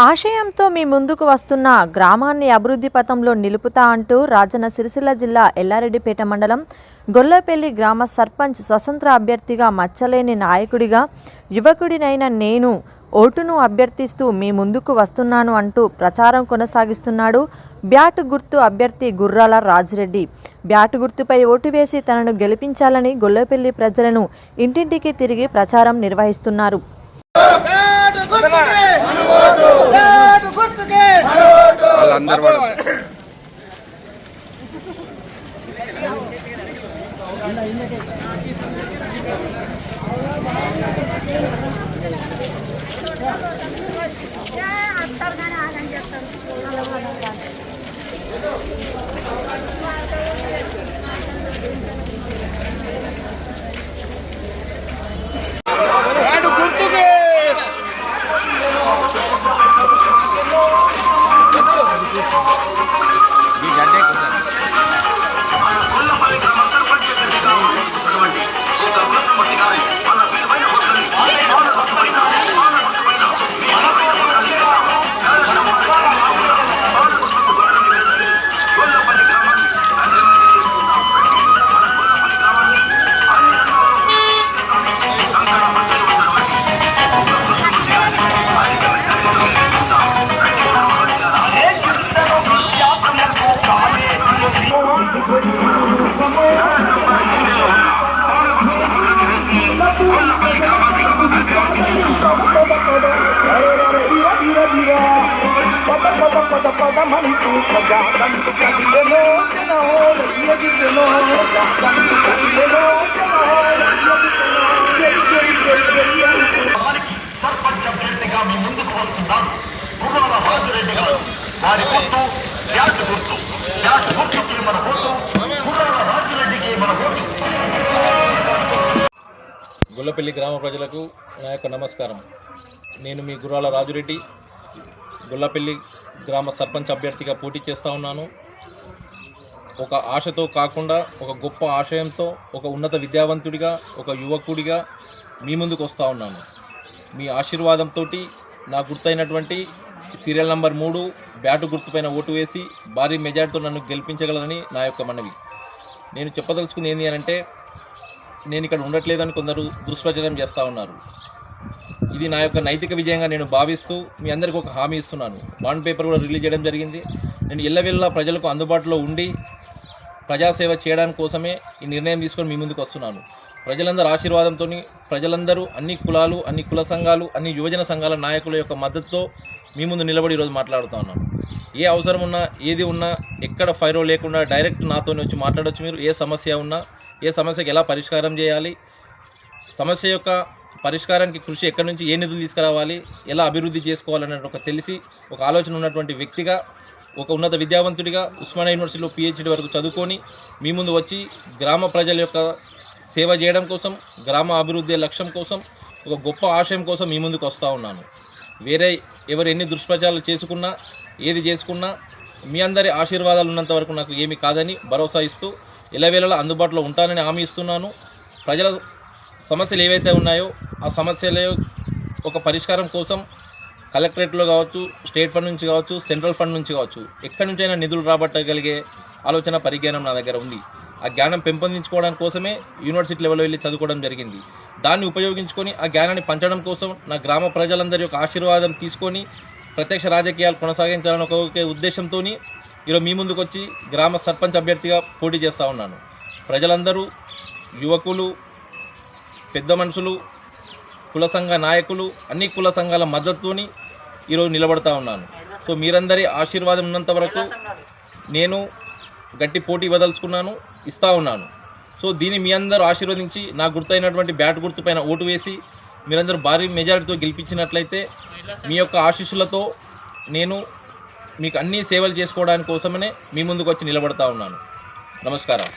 ఆశయంతో మీ ముందుకు వస్తున్న గ్రామాన్ని అభివృద్ధి పథంలో నిలుపుతా అంటూ రాజన్న సిరిసిల్ల జిల్లా ఎల్లారెడ్డిపేట మండలం గొల్లపల్లి గ్రామ సర్పంచ్ స్వతంత్ర అభ్యర్థిగా మచ్చలేని నాయకుడిగా యువకుడినైన నేను ఓటును అభ్యర్థిస్తూ మీ ముందుకు వస్తున్నాను అంటూ ప్రచారం కొనసాగిస్తున్నాడు బ్యాట్ గుర్తు అభ్యర్థి గుర్రాల రాజిరెడ్డి. బ్యాట్ గుర్తుపై ఓటు వేసి తనను గెలిపించాలని గొల్లపల్లి ప్రజలను ఇంటింటికి తిరిగి ప్రచారం నిర్వహిస్తున్నారు. బ్యాట్ గుర్తుకే! బ్యాట్ గుర్తుకే వాళ్ళందరూ సర్పంచ్ అభ్యర్థిగా మీ ముందుకు వస్తున్నారు గుర్రాల రాజురెడ్డి గారు వారి గుర్తు యాట్ గుర్తు యాట్ గుర్తుకి మన ఓటు గుర్రాల రాజురెడ్డికి మన ఓటు గొల్లపల్లి గ్రామ ప్రజలకు నా యొక్క నమస్కారం. నేను మీ గుర్రాల రాజురెడ్డి. గొల్లపల్లి గ్రామ సర్పంచ్ అభ్యర్థిగా పోటీ చేస్తూ ఉన్నాను. ఒక ఆశతో కాకుండా ఒక గొప్ప ఆశయంతో ఒక ఉన్నత విద్యావంతుడిగా ఒక యువకుడిగా మీ ముందుకు వస్తూ ఉన్నాను. మీ ఆశీర్వాదంతో నా గుర్తైనటువంటి సీరియల్ నంబర్ మూడు బ్యాటు గుర్తుపైన ఓటు వేసి భారీ మెజార్టీతో నన్ను గెలిపించగలరని నా యొక్క మనవి. నేను చెప్పదలుచుకుంది ఏంటి అని అంటే నేను ఇక్కడ ఉండట్లేదని కొందరు దుష్ప్రచారం చేస్తూ ఉన్నారు. ఇది నా యొక్క నైతిక విజయంగా నేను భావిస్తూ మీ అందరికీ ఒక హామీ ఇస్తున్నాను. బాండ్ పేపర్ కూడా రిలీజ్ చేయడం జరిగింది. నేను ఎల్లవెల్లా ప్రజలకు అందుబాటులో ఉండి ప్రజాసేవ చేయడానికి కోసమే ఈ నిర్ణయం తీసుకొని మీ ముందుకు వస్తున్నాను. ప్రజలందరూ ఆశీర్వాదంతో ప్రజలందరూ అన్ని కులాలు అన్ని కుల సంఘాలు అన్ని యువజన సంఘాల నాయకుల యొక్క మద్దతుతో మీ ముందు నిలబడి ఈరోజు మాట్లాడుతూ ఉన్నాను. ఏ అవసరం ఉన్నా ఏది ఉన్నా ఎక్కడ ఫైరో లేకుండా డైరెక్ట్ నాతోనే వచ్చి మాట్లాడొచ్చు మీరు. ఏ సమస్య ఉన్నా ఏ సమస్యకి ఎలా పరిష్కారం చేయాలి సమస్య యొక్క పరిష్కారానికి కృషి ఎక్కడి నుంచి ఏ నిధులు తీసుకురావాలి ఎలా అభివృద్ధి చేసుకోవాలనే ఒక తెలిసి ఒక ఆలోచన ఉన్నటువంటి వ్యక్తిగా ఒక ఉన్నత విద్యావంతుడిగా ఉస్మానియా యూనివర్సిటీలో పిహెచ్డి వరకు చదువుకొని మీ ముందు వచ్చి గ్రామ ప్రజల యొక్క సేవ చేయడం కోసం గ్రామ అభివృద్ధి లక్ష్యం కోసం ఒక గొప్ప ఆశయం కోసం మీ ముందుకు వస్తూ ఉన్నాను. వేరే ఎవరు ఎన్ని దుష్ప్రచారాలు చేసుకున్నా ఏది చేసుకున్నా మీ అందరి ఆశీర్వాదాలు ఉన్నంత వరకు నాకు ఏమీ కాదని భరోసా ఇస్తూ ఎలవేళలా అందుబాటులో ఉంటానని హామీ ఇస్తున్నాను. ప్రజల సమస్యలు ఏవైతే ఉన్నాయో ఆ సమస్యల ఒక పరిష్కారం కోసం కలెక్టరేట్లో కావచ్చు స్టేట్ ఫండ్ నుంచి కావచ్చు సెంట్రల్ ఫండ్ నుంచి కావచ్చు ఎక్కడి నుంచైనా నిధులు రాబట్టగలిగే ఆలోచన పరిజ్ఞానం నా దగ్గర ఉంది. ఆ జ్ఞానం పెంపొందించుకోవడానికి కోసమే యూనివర్సిటీ లెవెల్లో వెళ్ళి చదువుకోవడం జరిగింది. దాన్ని ఉపయోగించుకొని ఆ జ్ఞానాన్ని పంచడం కోసం నా గ్రామ ప్రజలందరి యొక్క ఆశీర్వాదం తీసుకొని ప్రత్యక్ష రాజకీయాలు కొనసాగించాలని ఒక ఉద్దేశంతో ఈరోజు మీ ముందుకు వచ్చి గ్రామ సర్పంచ్ అభ్యర్థిగా పోటీ చేస్తూ ఉన్నాను. ప్రజలందరూ యువకులు పెద్ద మనుషులు కుల సంఘ నాయకులు అన్ని కుల సంఘాల మద్దతుని ఈరోజు నిలబడతా ఉన్నాను. సో మీరందరి ఆశీర్వాదం ఉన్నంత వరకు నేను గట్టి పోటీ వదలుచుకున్నాను ఇస్తా ఉన్నాను. సో దీన్ని మీ అందరూ ఆశీర్వదించి నా గుర్తైనటువంటి బ్యాట్ గుర్తుపైన ఓటు వేసి మీరందరూ భారీ మెజారిటీతో గెలిపించినట్లయితే మీ యొక్క ఆశీస్సులతో నేను మీకు అన్ని సేవలు చేసుకోవడానికి కోసమనే మీ ముందుకు వచ్చి నిలబడతా ఉన్నాను. నమస్కారం.